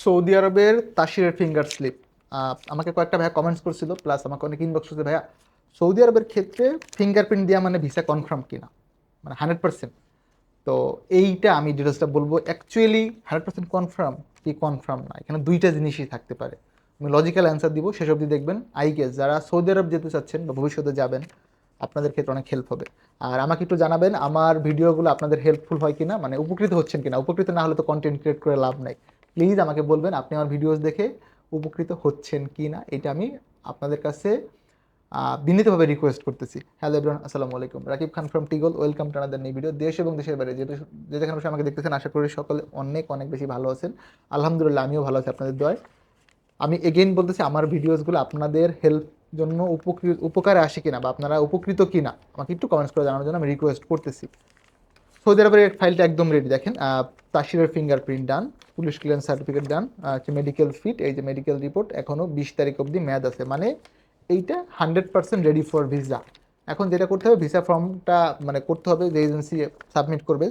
Saudi আরবের তাসিরের finger slip আমাকে কয়েকটা ভাইয়া কমেন্টস করছিল প্লাস আমাকে অনেক ইনবক্স করছে, ভাইয়া, সৌদি আরবের ক্ষেত্রে ফিঙ্গারপ্রিন্ট দেওয়া মানে ভিসা কনফার্ম কিনা? মানে হান্ড্রেড পার্সেন্ট তো এইটা আমি ডিটেলসটা বলব অ্যাকচুয়ালি হান্ড্রেড পার্সেন্ট কনফার্ম কি কনফার্ম না, এখানে দুইটা জিনিসই থাকতে পারে। আমি লজিক্যাল অ্যান্সার দিব সেসব অবধি দেখবেন। আই গেস যারা সৌদি আরব যেতে চাচ্ছেন বা ভবিষ্যতে যাবেন, আপনাদের ক্ষেত্রে অনেক হেল্প হবে। আর আমাকে একটু জানাবেন, আমার ভিডিওগুলো আপনাদের হেল্পফুল হয় কিনা মানে উপকৃত হচ্ছেন কিনা? উপকৃত না হলে তো কন্টেন্ট ক্রিয়েট করে লাভ নাই। প্লিজ আমাকে বলবেন আপনি আমার ভিডিওস দেখে উপকৃত হচ্ছেন কি না, এটা আমি আপনাদের কাছে বিনীতভাবে রিকোয়েস্ট করতেছি। হ্যালো এভরিওয়ান আসসালামু আলাইকুম। Rakib Khan from টিগল welcome to another new video দেশ এবং দেশের বাইরে যে যেখানে বসে আমাকে দেখতেছেন, আশা করি সকলে অনেক অনেক বেশি ভালো আছেন। আলহামদুলিল্লাহ, আমিও ভালো আছি, আপনাদের দয় আমি এগেইন বলতেছি, আমার ভিডিওসগুলো আপনাদের হেল্প জন্য উপকৃত উপকারে আসে কিনা বা আপনারা উপকৃত কিনা, আমাকে একটু কমেন্টস করে জানানোর জন্য আমি রিকোয়েস্ট করতেছি। সৌদি আরবের ফাইলটা একদম রেডি দেখেন তাসিরের fingerprint done police clearance certificate done medical fit এই যে মেডিকেল রিপোর্ট এখনও বিশ তারিখ অবধি মেয়াদ আছে। মানে এইটা hundred percent ready for visa এখন যেটা করতে হবে ভিসা ফর্মটা মানে করতে হবে যে এজেন্সি সাবমিট করবে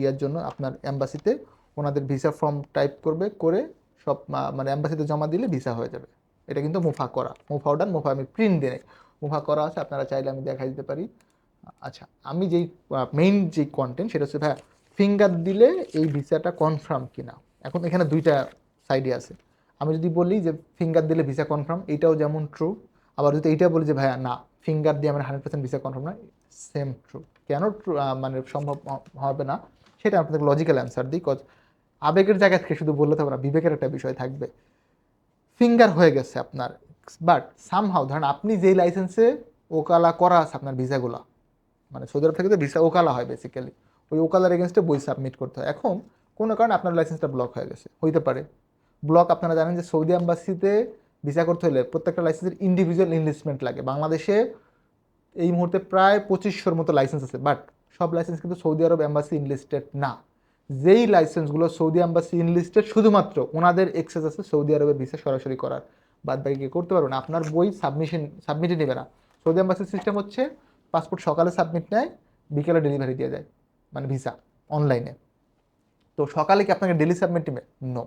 ইয়ার জন্য আপনার অ্যাম্বাসিতে ওনাদের ভিসা ফর্ম টাইপ করবে, করে সব মানে অ্যাম্বাসিতে জমা দিলে ভিসা হয়ে যাবে। এটা কিন্তু মুফা করা। মুফা ডান মুফা আমি প্রিন্ট দিয়ে মুফা করা আছে, আপনারা চাইলে আমি দেখাই দিতে পারি। আচ্ছা আমি যেই মেইন যে কন্টেন্ট সেটা হচ্ছে ভাই ফিঙ্গার দিলে এই ভিসাটা কনফার্ম কিনা। এখন এখানে দুইটা সাইডে আছে। আমি যদি বলি যে ফিঙ্গার দিলে ভিসা কনফার্ম এটাও যেমন ট্রু আবার যদি এইটা বলি যে ভাইয়া না ফিঙ্গার দিয়ে আমার হান্ড্রেড পার্সেন্ট ভিসা কনফার্ম না সেম ট্রু কেন ট্রু মানে সম্ভব হবে না? সেটা আপনাদের লজিক্যাল অ্যান্সার দিই কজ আবেগের জায়গা থেকে শুধু বললে হবে না, বিবেকের একটা বিষয় থাকবে। ফিঙ্গার হয়ে গেছে আপনার বাট সামহাও ধরেন আপনি যেই লাইসেন্সে ওকালা করা আছে আপনার ভিসাগুলো মানে সৌদি আরব থেকে তো ভিসা ওকালা হয় বেসিক্যালি ওই ওকালার এগেনস্টে বই সাবমিট করতে হয়। এখন কোনো কারণে আপনার লাইসেন্সটা ব্লক হয়ে গেছে। হইতে পারে। ব্লক আপনারা জানেন যে সৌদি আম্বাসিতে ভিসা করতে হলে প্রত্যেকটা লাইসেন্সের ইন্ডিভিজুয়াল ইনভেস্টমেন্ট লাগে। বাংলাদেশে এই মুহূর্তে প্রায় পঁচিশশোর মতো লাইসেন্স আছে। বাট সব লাইসেন্স কিন্তু সৌদি আরব অ্যাম্বাসি ইনলিস্টেড না। যেই লাইসেন্সগুলো সৌদি অ্যাম্বাসি ইনলিস্টেড শুধুমাত্র ওনাদের এক্সেস আছে সৌদি আরবের ভিসা সরাসরি করার। বাদ বাকি কেউ করতে পারবে না। আপনার বই সাবমিশন সাবমিটে নেবে না। সৌদি অ্যাম্বাসির সিস্টেম হচ্ছে পাসপোর্ট সকালে সাবমিট নেয়, বিকেলে ডেলিভারি দিয়ে দেয়। মানে ভিসা অনলাইনে তো সকালে কি আপনাকে ডেলি সাবমিট নেবে নো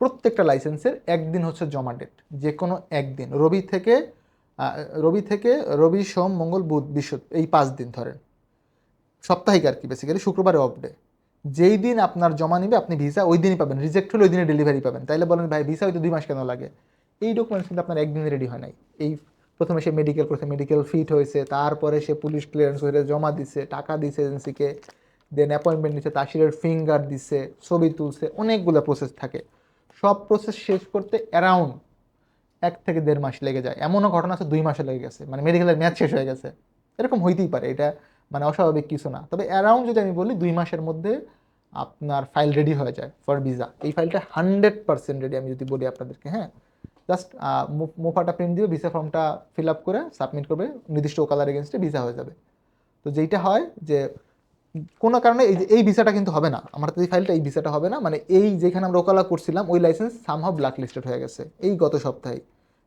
প্রত্যেকটা লাইসেন্সের একদিন হচ্ছে জমা ডেট যে কোনো একদিন। রবি থেকে রবি থেকে রবি, সোম, মঙ্গল, বুধ, বিশ্ব, এই পাঁচ দিন ধরেন। সাপ্তাহিক আর কি বেসিক্যালি শুক্রবারে অফ ডে যেই দিন আপনার জমা নিবে, আপনি ভিসা ওই দিনই পাবেন। রিজেক্ট হলে ওই দিনে ডেলিভারি পাবেন। তাইলে বলেন, ভাই ভিসা হয়তো দুই মাস কেন লাগে? এই ডকুমেন্টস কিন্তু আপনার একদিনে রেডি হয় নাই। এই প্রথমে সে মেডিকেল করছে মেডিকেল ফিট হয়েছে, তারপরে সে পুলিশ ক্লিয়ারেন্স হয়ে জমা দিছে, টাকা দিছে এজেন্সিকে দেন অ্যাপয়েন্টমেন্ট নিচ্ছে তাসিরের ফিঙ্গার দিছে, ছবি তুলছে, অনেকগুলো প্রসেস থাকে। সব প্রসেস শেষ করতে অ্যারাউন্ড এক থেকে দেড় মাস লেগে যায়। এমনও ঘটনা আছে, দুই মাসে লেগে গেছে। মানে মেডিকেলের ম্যাচ শেষ হয়ে গেছে। এরকম হইতেই পারে, এটা মানে অস্বাভাবিক কিছু না। তবে অ্যারাউন্ড যদি আমি বলি, দুই মাসের মধ্যে আপনার ফাইল রেডি হয়ে যায় ফর ভিসা এই ফাইলটা হান্ড্রেড পার্সেন্ট রেডি আমি যদি বলি আপনাদেরকে হ্যাঁ? জাস্ট মোফাটা প্রিন্ট দিবে ভিসা ফর্মটা ফিল আপ করে সাবমিট করবে, নির্দিষ্ট কালার এগেনস্টে ভিসা হয়ে যাবে। তো যেইটা হয় যে কোনো কারণে এই এই ভিসাটা কিন্তু হবে না। আমার এই ফাইলটা এই ভিসাটা হবে না। মানে এই যেখানে আমরা ওকালা করছিলাম, ওই লাইসেন্স সামহাও ব্ল্যাক লিস্টেড হয়ে গেছে। এই গত সপ্তাহে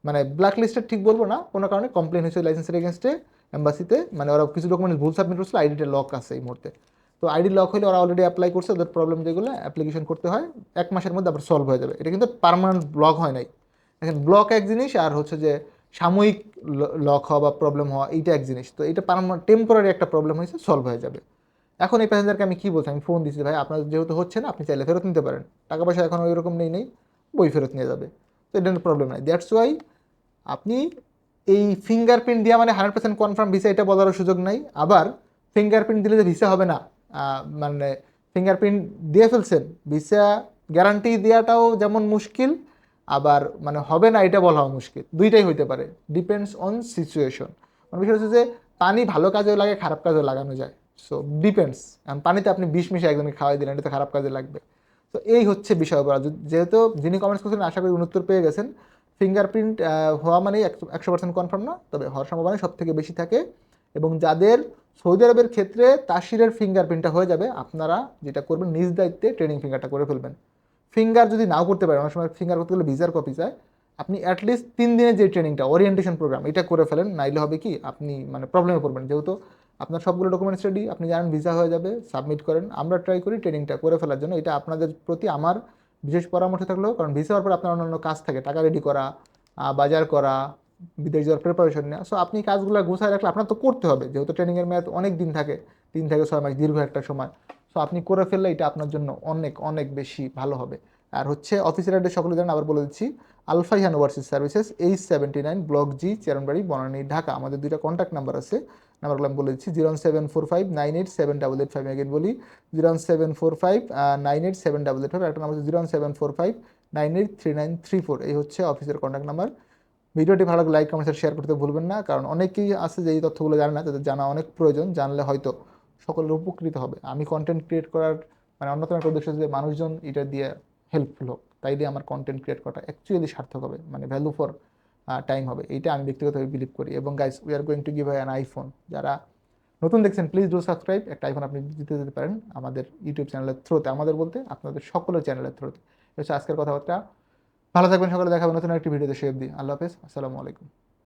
মানে ব্ল্যাক লিস্টেড ঠিক বলব না, কোনো কারণে কমপ্লেন হয়েছে লাইসেন্সের এগেনস্টে এম্বাসিতে মানে ওরা কিছু ডকুমেন্ট ভুল সাবমিট করছিল আইডিটা লক আছে এই মুহূর্তে। তো আইডি লক হলে ওরা অলরেডি অ্যাপ্লাই করছে, ওদের প্রবলেম যেগুলো অ্যাপ্লিকেশন করতে হয়। এক মাসের মধ্যে আবার সলভ হয়ে যাবে। এটা কিন্তু পার্মানেন্ট ব্লক হয় নাই। দেখেন ব্লক এক জিনিস, আর হচ্ছে যে সাময়িক লক হওয়া বা প্রবলেম হওয়া, এইটা এক জিনিস। তো এটা পারমানেন্ট টেম্পোরারি একটা প্রবলেম হয়েছে সলভ হয়ে যাবে। এখন এই প্যাসেঞ্জারকে আমি কী বলছি? আমি ফোন দিচ্ছি ভাই, আপনার যেহেতু হচ্ছে না, আপনি চাইলে ফেরত নিতে পারেন। টাকা পয়সা এখন ওই রকম নেই নেই, বই ফেরত নিয়ে যাবে। তো এটা প্রবলেম নাই। দ্যাটস ওয়াই আপনি এই ফিঙ্গারপ্রিন্ট দেওয়া মানে হান্ড্রেড পার্সেন্ট কনফার্ম ভিসা এটা বলারও সুযোগ নাই। আবার ফিঙ্গারপ্রিন্ট দিলে যে ভিসা হবে না মানে ফিঙ্গারপ্রিন্ট দিয়ে ফেলছেন ভিসা গ্যারান্টি দেওয়াটাও যেমন মুশকিল, আবার মানে হবে না, এটা বলাও মুশকিল। দুইটাই হইতে পারে। ডিপেন্ডস অন সিচুয়েশন মানে বিষয় হচ্ছে যে, পানি ভালো কাজেও লাগে, খারাপ কাজেও লাগানো যায়। সো ডিপেন্ডস পানিতে আপনি বিষ মিশে একদমকে খাওয়াই দিলেন, এটা তো খারাপ কাজে লাগবে। তো এই হচ্ছে বিষয় বলা। যেহেতু যিনি কমেন্টস করছেন, আশা করি উত্তর পেয়ে গেছেন। ফিঙ্গারপ্রিন্ট হওয়া মানেই একশো পার্সেন্ট কনফার্ম না, তবে হওয়ার সম্ভাবনা সব থেকে বেশি থাকে। এবং যাদের সৌদি আরবের ক্ষেত্রে তাসিরের ফিঙ্গারপ্রিন্টটা হয়ে যাবে, আপনারা যেটা করবেন, নিজ দায়িত্বে ট্রেনিং ফিঙ্গারটা করে ফেলবেন। ফিঙ্গার যদি নাও করতে পারেন, অনেক সময় ফিঙ্গার করতে গেলে ভিসার কপি চায়। আপনি অ্যাটলিস্ট তিন দিনের যে ট্রেনিংটা ওরিয়েন্টেশন প্রোগ্রাম এটা করে ফেলেন। নাইলে হবে কি, আপনি মানে প্রবলেমে পড়বেন। যেহেতু আপনার সবগুলো ডকুমেন্টস রেডি আপনি জানেন ভিসা হয়ে যাবে সাবমিট করেন। আমরা ট্রাই করি ট্রেনিংটা করে ফেলার জন্য। এটা আপনাদের প্রতি আমার বিশেষ পরামর্শ থাকলেও, কারণ ভিসা হওয়ার পর আপনার অন্যান্য কাজ থাকে, টাকা রেডি করা বাজার করা, বিদেশ যাওয়ার প্রিপারেশন নেওয়া। সো আপনি কাজগুলো গুছায় রাখলে আপনার তো করতে হবে, যেহেতু ট্রেনিংয়ের মেয়াদ অনেক দিন থাকে, তিন থেকে ছয় মাস, দীর্ঘ একটা সময়। সো আপনি করে ফেললে এটা আপনার জন্য অনেক অনেক বেশি ভালো হবে। আর হচ্ছে অফিসের অ্যাড্রেস সকলে জানেন, আবার বলে দিচ্ছি Al Faihan overseas services H seventy nine block G Chairmanbari Banani Dhaka আমাদের দুইটা কন্ট্যাক্ট নাম্বার আছে। নাম্বারগুলো আমি বলে দিচ্ছি, zero seven four five, nine eight seven double eight five. Again বলি, zero seven four five nine eight seven double eight five একটা number হচ্ছে zero seven four five, nine eight three nine three four. এই হচ্ছে অফিসের contact number ভিডিওটি ভালো like comment share করতে ভুলবেন না, কারণ অনেকেই আছে যে এই তথ্যগুলো জানে না, তাদের জানা অনেক প্রয়োজন, জানলে হয়তো সকলের উপকৃত হবে। আমি কন্টেন্ট ক্রিয়েট করার মানে অন্যতম একটা উদ্দেশ্য যে মানুষজন এটা দিয়ে হেল্পফুল হোক, তাই দিয়ে আমার কন্টেন্ট ক্রিয়েট করাটা অ্যাকচুয়ালি সার্থক হবে মানে ভ্যালু ফর টাইম হবে। এইটা আমি ব্যক্তিগতভাবে বিলিভ করি। এবং guys we are going to give an iPhone যারা নতুন দেখছেন প্লিজ ডু সাবস্ক্রাইব একটা আইফোন আপনি জিতে যেতে পারেন আমাদের ইউটিউব চ্যানেলের থ্রুতে আমাদের বলতে আপনাদের সকলের চ্যানেলের থ্রুতে হচ্ছে আজকের কথাবার্তা। ভালো থাকবেন সকলে দেখাবেন নতুন একটি ভিডিওতে শেয়ার দিই আল্লাহ হাফেজ। আসসালামু আলাইকুম।